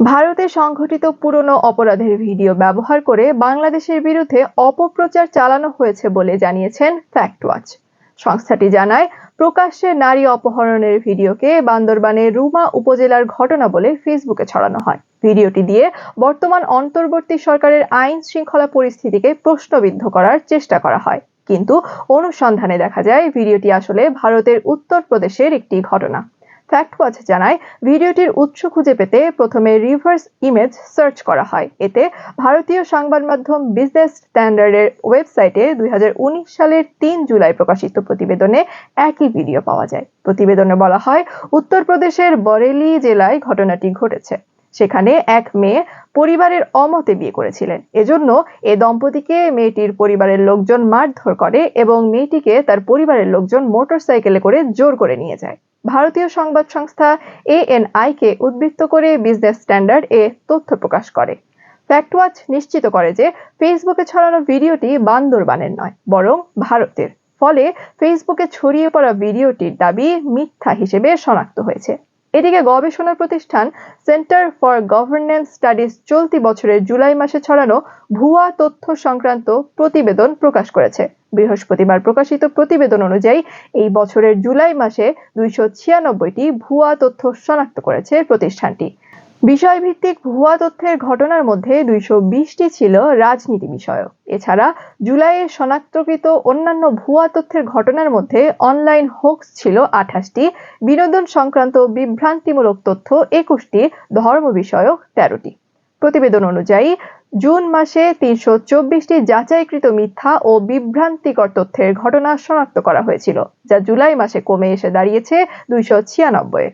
ভারতে সংঘটিত পুরনো অপরাধের ভিডিও ব্যবহার করে বাংলাদেশের বিরুদ্ধে অপপ্রচার চালানো হয়েছে বলে জানিয়েছেন ফ্যাক্ট ওয়াচ সংস্থাটি জানায়, প্রকাশ্যে নারী অপহরণের ভিডিওকে বান্দরবানের রুমা উপজেলার ঘটনা বলে ফেসবুকে ছড়ানো হয়। ভিডিওটি দিয়ে বর্তমান অন্তর্বর্তী সরকারের আইন শৃঙ্খলা পরিস্থিতিকে প্রশ্নবিদ্ধ করার চেষ্টা করা হয়। কিন্তু অনুসন্ধানে দেখা যায়, ভিডিওটি আসলে ভারতের উত্তরপ্রদেশের একটি ঘটনা। ফ্যাক্ট ওয়াচ জানায়, ভিডিওটির উৎস খুঁজে পেতে প্রথমে রিভার্স ইমেজ সার্চ করা হয়। এতে ভারতীয় সংবাদ মাধ্যম বিজনেস স্ট্যান্ডার্ডের ওয়েবসাইটে দুই হাজার উনিশ সালের তিন জুলাই প্রকাশিত প্রতিবেদনে একই ভিডিও পাওয়া যায়। প্রতিবেদনে বলা হয়, উত্তরপ্রদেশের বরেলি জেলায় ঘটনাটি ঘটেছে। সেখানে এক মেয়ে পরিবারের অমতে বিয়ে করেছিলেন। এজন্য এ দম্পতিকে মেয়েটির পরিবারের লোকজন মারধর করে এবং মেয়েটিকে তার পরিবারের লোকজন মোটরসাইকেলে করে জোর করে নিয়ে যায়। ভারতীয় সংবাদ সংস্থা এএনআই কে উদ্বৃত্ত করে বিজনেস স্ট্যান্ডার্ড এ তথ্য প্রকাশ করে। ফ্যাক্টওয়াচ নিশ্চিত করে যে ফেসবুকে ছড়ানো ভিডিওটি বান্দরবানের নয়, বরং ভারতের। ফলে ফেসবুকে ছড়িয়ে পড়া ভিডিওটির দাবি মিথ্যা হিসেবে শনাক্ত হয়েছে। এদিকে গবেষণা প্রতিষ্ঠান সেন্টার ফর গভর্নেন্স স্টাডিজ চলতি বছরের জুলাই মাসে ছড়ানো ভুয়া তথ্য সংক্রান্ত প্রতিবেদন প্রকাশ করেছে। বৃহস্পতিবার প্রকাশিত প্রতিবেদন অনুযায়ী, এই বছরের জুলাই মাসে দুইশো ছিয়ানব্বইটি ভুয়া তথ্য শনাক্ত করেছে প্রতিষ্ঠানটি। বিষয়ভিত্তিক ভুয়া তথ্যের ঘটনার মধ্যে দুইশো বিশটি ছিল রাজনীতি বিষয়ক। এছাড়া জুলাইয়ে শনাক্তকৃত অন্যান্য ভুয়া তথ্যের ঘটনার মধ্যে অনলাইন হোক্স ছিল আঠাশটি, বিনোদন সংক্রান্ত বিভ্রান্তিমূলক তথ্য একুশটি, ধর্ম বিষয়ক তেরোটি। প্রতিবেদন অনুযায়ী, জুন মাসে তিনশো চব্বিশটি যাচাইকৃত মিথ্যা ও বিভ্রান্তিকর তথ্যের ঘটনা শনাক্ত করা হয়েছিল, যা জুলাই মাসে কমে এসে দাঁড়িয়েছে দুইশো ছিয়ানব্বই।